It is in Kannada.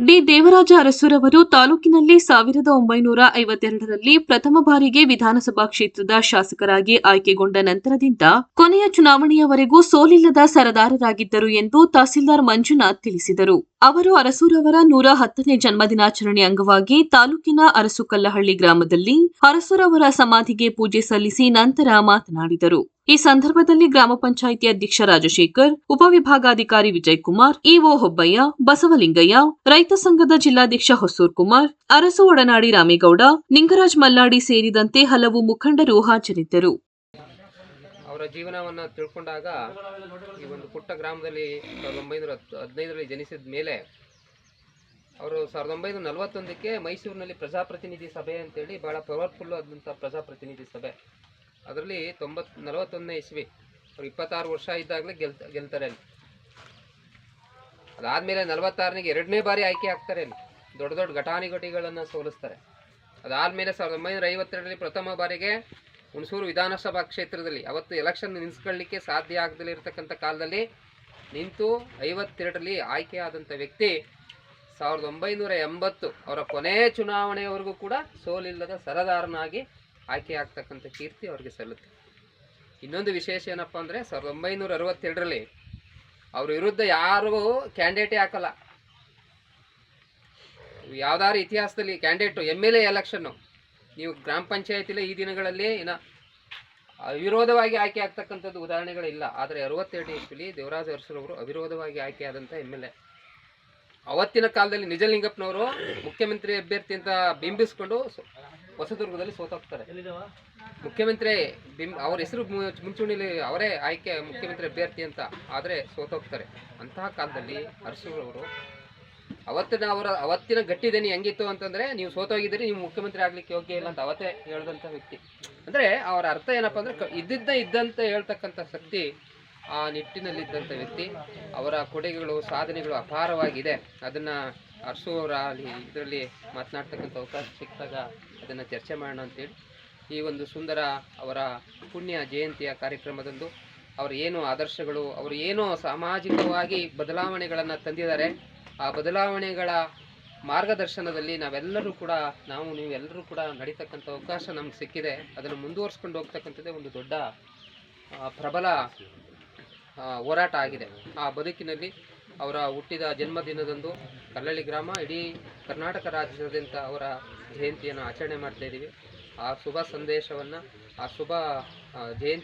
ಡಿ. ದೇವರಾಜ ಅರಸುರವರು ತಾಲೂಕಿನಲ್ಲಿ ಸಾವಿರದ ಒಂಬೈನೂರ ಐವತ್ತೆರಡರಲ್ಲಿ ಪ್ರಥಮ ಬಾರಿಗೆ ವಿಧಾನಸಭಾ ಕ್ಷೇತ್ರದ ಶಾಸಕರಾಗಿ ಆಯ್ಕೆಗೊಂಡ ನಂತರದಿಂದ ಕೊನೆಯ ಚುನಾವಣೆಯವರೆಗೂ ಸೋಲಿಲ್ಲದ ಸರದಾರರಾಗಿದ್ದರು ಎಂದು ತಹಸೀಲ್ದಾರ್ ಮಂಜುನಾಥ್ ತಿಳಿಸಿದರು. ಅವರು ಅರಸೂರವರ ನೂರ ಹತ್ತನೇ ಜನ್ಮದಿನಾಚರಣೆ ಅಂಗವಾಗಿ ತಾಲೂಕಿನ ಅರಸುಕಲ್ಲಹಳ್ಳಿ ಗ್ರಾಮದಲ್ಲಿ ಅರಸುರವರ ಸಮಾಧಿಗೆ ಪೂಜೆ ಸಲ್ಲಿಸಿ ನಂತರ ಮಾತನಾಡಿದರು. ಈ ಸಂದರ್ಭದಲ್ಲಿ ಗ್ರಾಮ ಪಂಚಾಯಿತಿ ಅಧ್ಯಕ್ಷ ರಾಜಶೇಖರ್ ಉಪವಿಭಾಗಾಧಿಕಾರಿ ವಿಜಯ್ ಕುಮಾರ್ ಇಒ ಹೊಬ್ಬಯ್ಯ, ಬಸವಲಿಂಗಯ್ಯ, ರೈತ ಸಂಘದ ಜಿಲ್ಲಾಧ್ಯಕ್ಷ ಹೊಸೂರ್ ಕುಮಾರ್, ಅರಸು ಒಡನಾಡಿ ರಾಮೇಗೌಡ, ನಿಂಗರಾಜ್ ಮಲ್ಲಾಡಿ ಸೇರಿದಂತೆ ಹಲವು ಮುಖಂಡರು ಹಾಜರಿದ್ದರು. ಅವರ ಜೀವನವನ್ನು ತಿಳ್ಕೊಂಡಾಗ ಈ ಒಂದು ಪುಟ್ಟ ಗ್ರಾಮದಲ್ಲಿ ಸಾವಿರದ ಒಂಬೈನೂರ ಹದಿನೈದರಲ್ಲಿ ಜನಿಸಿದ ಮೇಲೆ ಅವರು ಸಾವಿರದ ಒಂಬೈನೂರ ನಲವತ್ತೊಂದಕ್ಕೆ ಮೈಸೂರಿನಲ್ಲಿ ಪ್ರಜಾಪ್ರತಿನಿಧಿ ಸಭೆ ಅಂತೇಳಿ ಭಾಳ ಪವರ್ಫುಲ್ ಆದಂಥ ಪ್ರಜಾಪ್ರತಿನಿಧಿ ಸಭೆ. ಅದರಲ್ಲಿ ತೊಂಬತ್, ನಲವತ್ತೊಂದನೇ ಇಸ್ವಿ. ಅವ್ರು ಇಪ್ಪತ್ತಾರು ವರ್ಷ ಇದ್ದಾಗಲೇ ಗೆಲ್, ಗೆಲ್ತಾರೆ ಅಲ್ಲಿ. ಅದಾದಮೇಲೆ ನಲವತ್ತಾರನಿಗೆ ಎರಡನೇ ಬಾರಿ ಆಯ್ಕೆ ಆಗ್ತಾರೆ ಅಲ್ಲಿ. ದೊಡ್ಡ ದೊಡ್ಡ ಘಟಾನುಘಟಿಗಳನ್ನು ಸೋಲಿಸ್ತಾರೆ. ಅದಾದಮೇಲೆ ಸಾವಿರದ ಒಂಬೈನೂರ ಐವತ್ತೆರಡರಲ್ಲಿ ಪ್ರಥಮ ಬಾರಿಗೆ ಹುಣಸೂರು ವಿಧಾನಸಭಾ ಕ್ಷೇತ್ರದಲ್ಲಿ, ಅವತ್ತು ಎಲೆಕ್ಷನ್ ನಿಲ್ಲಿಸ್ಕೊಳ್ಳಿಕ್ಕೆ ಸಾಧ್ಯ ಆಗದಲ್ಲೇ ಇರತಕ್ಕಂಥ ಕಾಲದಲ್ಲಿ ನಿಂತು ಐವತ್ತೆರಡರಲ್ಲಿ ಆದಂಥ ವ್ಯಕ್ತಿ ಸಾವಿರದ ಒಂಬೈನೂರ ಎಂಬತ್ತು ಅವರ ಕೊನೆ ಚುನಾವಣೆಯವರೆಗೂ ಕೂಡ ಸೋಲಿಲ್ಲದ ಸರದಾರನಾಗಿ ಆಯ್ಕೆ ಆಗ್ತಕ್ಕಂಥ ಕೀರ್ತಿ ಅವರಿಗೆ ಸಲ್ಲುತ್ತೆ. ಇನ್ನೊಂದು ವಿಶೇಷ ಏನಪ್ಪ ಅಂದರೆ ಸಾವಿರದ ಒಂಬೈನೂರ ಅರವತ್ತೆರಡರಲ್ಲಿ ಅವ್ರ ವಿರುದ್ಧ ಯಾರಿಗೂ ಕ್ಯಾಂಡಿಡೇಟೇ ಹಾಕಲ್ಲ. ಯಾವ್ದಾದ್ರು ಇತಿಹಾಸದಲ್ಲಿ candidate M L A election ನೀವು ಗ್ರಾಮ ಪಂಚಾಯತಿಲಿ ಈ ದಿನಗಳಲ್ಲಿ ಏನ ಅವಿರೋಧವಾಗಿ ಆಯ್ಕೆ ಆಗ್ತಕ್ಕಂಥದ್ದು ಉದಾಹರಣೆಗಳಿಲ್ಲ ಆದರೆ ಅರವತ್ತೆರಡು ಇಸ್ವಿಲಿ ದೇವರಾಜ ಅರಸರವರು ಅವಿರೋಧವಾಗಿ ಆಯ್ಕೆಯಾದಂಥ ಎಂ ಎಲ್ ಎ ಅವತ್ತಿನ ಕಾಲದಲ್ಲಿ ನಿಜಲಿಂಗಪ್ಪನವರು ಮುಖ್ಯಮಂತ್ರಿ ಅಭ್ಯರ್ಥಿ ಅಂತ ಬಿಂಬಿಸ್ಕೊಂಡು ಹೊಸದುರ್ಗದಲ್ಲಿ ಸೋತೋಗ್ತಾರೆ ಮುಖ್ಯಮಂತ್ರಿ ಬಿಂಬ್ ಅವ್ರ ಹೆಸರು ಮುಂಚೂಣಿಲಿ ಅವರೇ ಆಯ್ಕೆ ಮುಖ್ಯಮಂತ್ರಿ ಅಭ್ಯರ್ಥಿ ಅಂತ ಆದರೆ ಸೋತೋಗ್ತಾರೆ ಅಂತಹ ಕಾಲದಲ್ಲಿ ಅರಸೂರವರು ಅವತ್ತಿನ ಅವರ ಅವತ್ತಿನ ಗಟ್ಟಿದನಿ ಹೆಂಗಿತ್ತು ಅಂತಂದ್ರೆ ನೀವು ಸೋತೋಗಿದ್ದೀರಿ, ನೀವು ಮುಖ್ಯಮಂತ್ರಿ ಆಗಲಿಕ್ಕೆ ಯೋಗ್ಯ ಇಲ್ಲ ಅಂತ ಅವತ್ತೇ ಹೇಳಿದಂಥ ವ್ಯಕ್ತಿ. ಅಂದ್ರೆ ಅವರ ಅರ್ಥ ಏನಪ್ಪ ಅಂದ್ರೆ ಇದ್ದಿದ್ದ ಇದ್ದಂತೆ ಹೇಳ್ತಕ್ಕಂಥ ಶಕ್ತಿ ಆ ನಿಟ್ಟಿನಲ್ಲಿದ್ದಂಥ ವ್ಯಕ್ತಿ, ಅವರ ಕೊಡುಗೆಗಳು, ಸಾಧನೆಗಳು ಅಪಾರವಾಗಿದೆ. ಅದನ್ನ ಅವರ ಅಲ್ಲಿ ಇದರಲ್ಲಿ ಮಾತನಾಡ್ತಕ್ಕಂಥ ಅವಕಾಶ ಸಿಕ್ಕಿದಾಗ ಅದನ್ನು ಚರ್ಚೆ ಮಾಡೋಣ ಅಂತೇಳಿ ಈ ಒಂದು ಸುಂದರ ಅವರ ಪುಣ್ಯ ಜಯಂತಿಯ ಕಾರ್ಯಕ್ರಮದಂದು ಅವರ ಏನು ಆದರ್ಶಗಳು, ಅವರು ಏನು ಸಾಮಾಜಿಕವಾಗಿ ಬದಲಾವಣೆಗಳನ್ನು ತಂದಿದ್ದಾರೆ, ಆ ಬದಲಾವಣೆಗಳ ಮಾರ್ಗದರ್ಶನದಲ್ಲಿ ನಾವೆಲ್ಲರೂ ಕೂಡ, ನಾವು ನೀವೆಲ್ಲರೂ ಕೂಡ ನಡೀತಕ್ಕಂಥ ಅವಕಾಶ ನಮ್ಗೆ ಸಿಕ್ಕಿದೆ. ಅದನ್ನು ಮುಂದುವರ್ಸ್ಕೊಂಡು ಹೋಗ್ತಕ್ಕಂಥದ್ದೇ ಒಂದು ದೊಡ್ಡ ಪ್ರಬಲ ಹೋರಾಟ ಆಗಿದೆ. ಆ ಬದುಕಿನಲ್ಲಿ ಅವರ ಹುಟ್ಟಿದ ಜನ್ಮದಿನದಂದು ಕಲ್ಲಳ್ಳಿ ಗ್ರಾಮ, ಇಡೀ ಕರ್ನಾಟಕ ರಾಜ್ಯದಂತ ಅವರ ಜಯಂತಿಯನ್ನು ಆಚರಣೆ ಮಾಡ್ತಾ ಇದ್ದೀವಿ. ಆ ಶುಭ ಸಂದೇಶವನ್ನು, ಆ ಶುಭ ಜಯಂತಿ